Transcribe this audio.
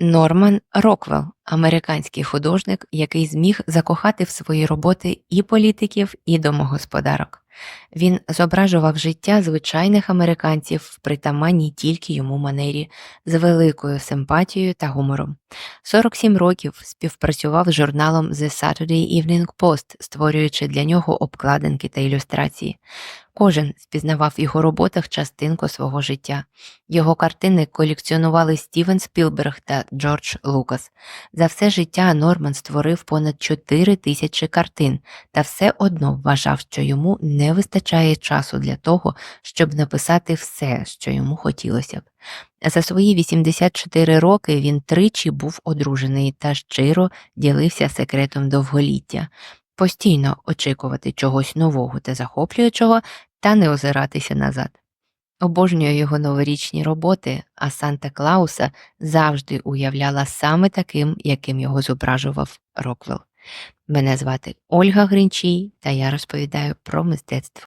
Норман Роквелл американський художник, який зміг закохати в свої роботи і політиків, і домогосподарок. Він зображував життя звичайних американців в притаманній тільки йому манері, з великою симпатією та гумором. 47 років співпрацював з журналом The Saturday Evening Post, створюючи для нього обкладинки та ілюстрації. Кожен спізнавав в його роботах частинку свого життя. Його картини колекціонували Стівен Спілберг та Джордж Лукас. За все життя Норман створив понад 4 тисячі картин, та все одно вважав, що йому не вистачає часу для того, щоб написати все, що йому хотілося б. За свої 84 роки він тричі був одружений та щиро ділився секретом довголіття. Постійно очікувати чогось нового та захоплюючого та не озиратися назад. Обожнюю його новорічні роботи, а Санта Клауса завжди уявляла саме таким, яким його зображував Роквелл. Мене звати Ольга Гринчій, та я розповідаю про мистецтво.